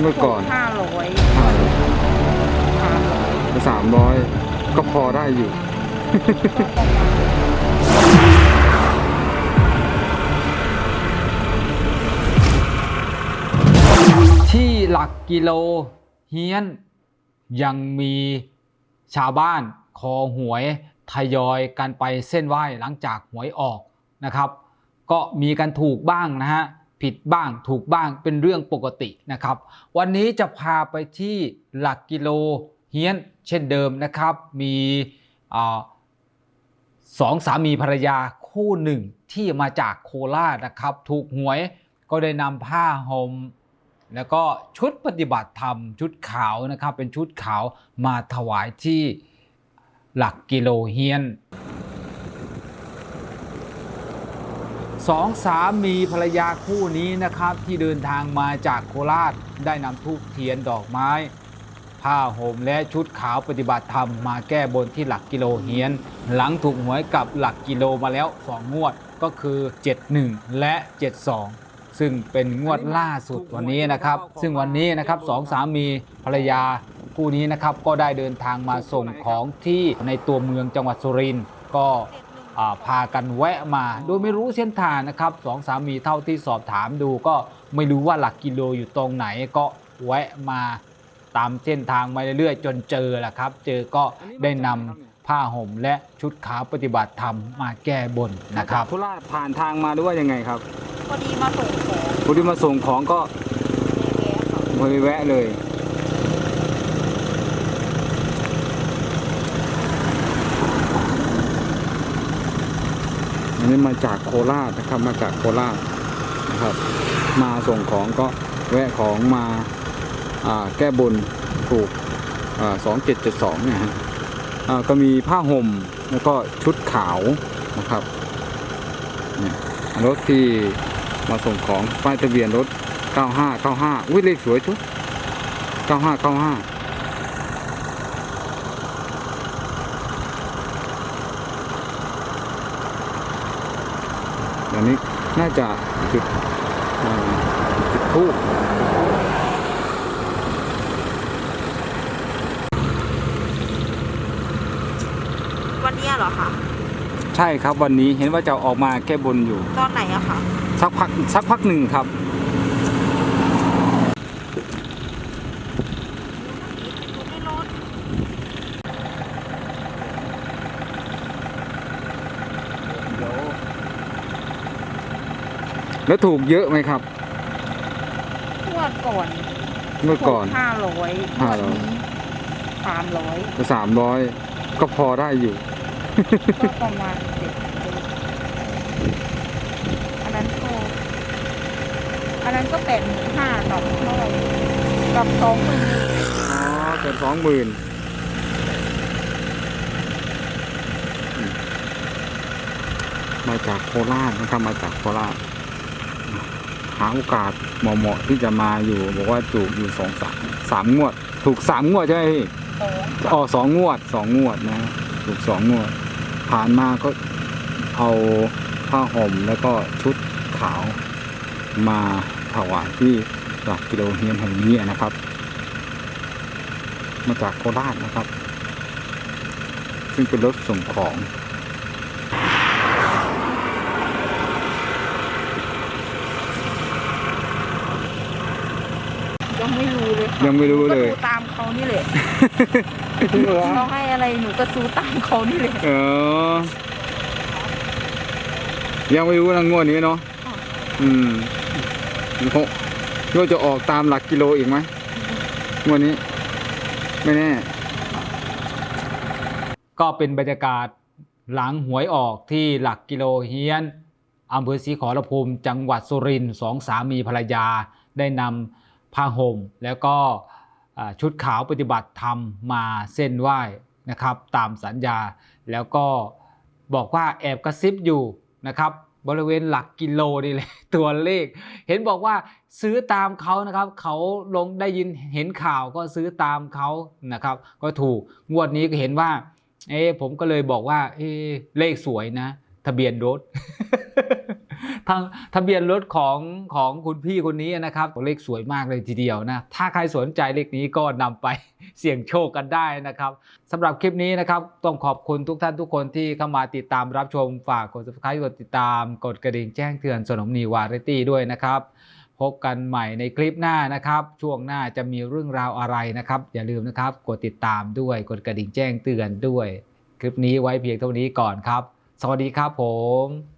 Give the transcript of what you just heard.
เมื่อก่อนห้าร้อยห้าสามร้อยสามร้อยก็พอได้อยู่ก็ประมาณที่หลักกิโลเฮียน ยังมีชาวบ้านคอหวยทยอยกันไปเส้นไหว้หลังจากหวยออกนะครับ ก็มีกันถูกบ้างนะฮะ ผิดบ้างถูกบ้างเป็นเรื่องปกตินะครับ วันนี้จะพาไปที่หลักกิโลเฮียนเช่นเดิมนะครับ มีอสองสามีภรรยาคู่หนึ่งที่มาจากโคราชนะครับ ถูกหวยก็ได้นำผ้าห่มแล้วก็ชุดปฏิบัติธรรมชุดขาวนะครับ เป็นชุดขาวมาถวายที่หลักกิโลเฮียน สองสามีภรรยาคู่นี้นะครับ ที่เดินทางมาจากโคราชได้นำทูบเทียนดอกไม้ ผ้าห่มและชุดขาวปฏิบัติธรรมมาแก้บนที่หลักกิโลเฮียน หลังถูกหวยกับหลักกิโลมาแล้ว 2 งวดก็คือ 71 และ 72 ซึ่งเป็นงวดล่าสุดวันนี้นะครับ ซึ่งวันนี้นะครับสองสามีภรรยาคู่นี้นะครับก็ได้เดินทางมาส่งของที่ในตัวเมืองจังหวัดสุรินทร์ก็ พากันแวะมา โดยไม่รู้เส้นทางนะครับสองสามีเท่าที่สอบถามดูก็ไม่รู้ว่าหลักกิโลอยู่ตรงไหนก็แวะมาตามเส้นทางมาเรื่อยๆ จนเจอแหละครับ เจอก็ได้นำผ้าห่มและชุดขาวปฏิบัติธรรมมาแก้บนนะครับโคราชผ่านทางมาหรือว่ายังไงครับพอดีมาส่งของผู้ที่มาส่งของก็แย่ๆค่ะไปแวะเลย นนี้มาจากโคราชนะครับมาจากโคราชนะครับ มาส่งของก็แวะของมาแก้บนถูกสองเจ็ดเจ็ดสองเนี่ยฮะก็มีผ้าห่มแล้วก็ชุดขาวนะครับรถที่มาส่งของป้ายทะเบียนรถ 9595 อุ้ยเลขสวยชุด 9595 อันนี้น่าจะจุดจุดทูบวันนี้เหรอคะใช่ครับวันนี้เห็นว่าจะออกมาแก้บนอยู่ ตอนไหนอะคะสักพักสักพักหนึ่งครับ แล้วถูกเยอะไหมครับงวดก่อนเมื่อก่อน ห้าร้อยห้าร้อย สามร้อยสามร้อยก็พอได้อยู่ ก็ประมาณเจ็ดเจ็ดอันนั้นก็อันนั้นก็เป็นห้าดอกเท่าไหร่ดอกสองหมื่นอ๋อเกินสองหมื่นมาจากโคราชนะครับมาจากโคราช หาโอกาสเหมาะๆที่จะมาอยู่ บอกว่าถูกอยู่สองสามสามงวด ถูกสามงวดใช่ไหมพี่สองอ๋อสองงวดสองงวดนะ ถูกสองงวด ผ่านมาก็เอาผ้าห่มแล้วก็ชุดขาวมาถวายที่หลักกิโลเฮียนแห่งนี้นะครับ มาจากโคราชนะครับ ซึ่งเป็นรถส่งของ ยังไม่ รู้เลยค่ะยังไม่รู้เลยหนูก็ดูตามเขานี่แหละเขาให้อะไรหนูก็ซื้อตามเขานี่แหละเออ ยังไม่รู้นะงวดนี้เนาะค่ะอืมเขาว่าจะออกตามหลักกิโลอีกไหมงวดนี้ ไม่แน่ ก็เป็นบรรยากาศหลังหวยออกที่หลักกิโลเฮียนอำเภอศรีขอรภูมิ จังหวัดสุรินทร์สองสามีภรรยาได้นำ ผ้าห่มแล้วก็ชุดขาวปฏิบัติธรรมมาเส้นไหว้นะครับตามสัญญาแล้วก็บอกว่าแอบกระซิบอยู่นะครับบริเวณหลักกิโลนี่แหละตัวเลข เห็นบอกว่าซื้อตามเขานะครับเขาลงได้ยินเห็นข่าวก็ซื้อตามเขานะครับก็ถูกงวดนี้ก็เห็นว่าเอ๊ผมก็เลยบอกว่าเอ๊เลขสวยนะ ทะเบียนรถ ทางทะเบียนรถของของคุณพี่คนนี้นะครับเลขสวยมากเลยทีเดียวนะ ถ้าใครสนใจเลขนี้ก็นำไปเสี่ยงโชคกันได้นะครับสำหรับคลิปนี้นะครับ ต้องขอบคุณทุกท่านทุกคนที่เข้ามาติดตามรับชมฝากกด subscribe กดติดตาม กดกระดิ่งแจ้งเตือนสนมนีวาไรตี้ด้วยนะครับ พบกันใหม่ในคลิปหน้านะครับ ช่วงหน้าจะมีเรื่องราวอะไรนะครับ อย่าลืมนะครับ กดติดตามด้วย กดกระดิ่งแจ้งเตือนด้วย คลิปนี้ไว้เพียงเท่านี้ก่อนครับ สวัสดีครับผม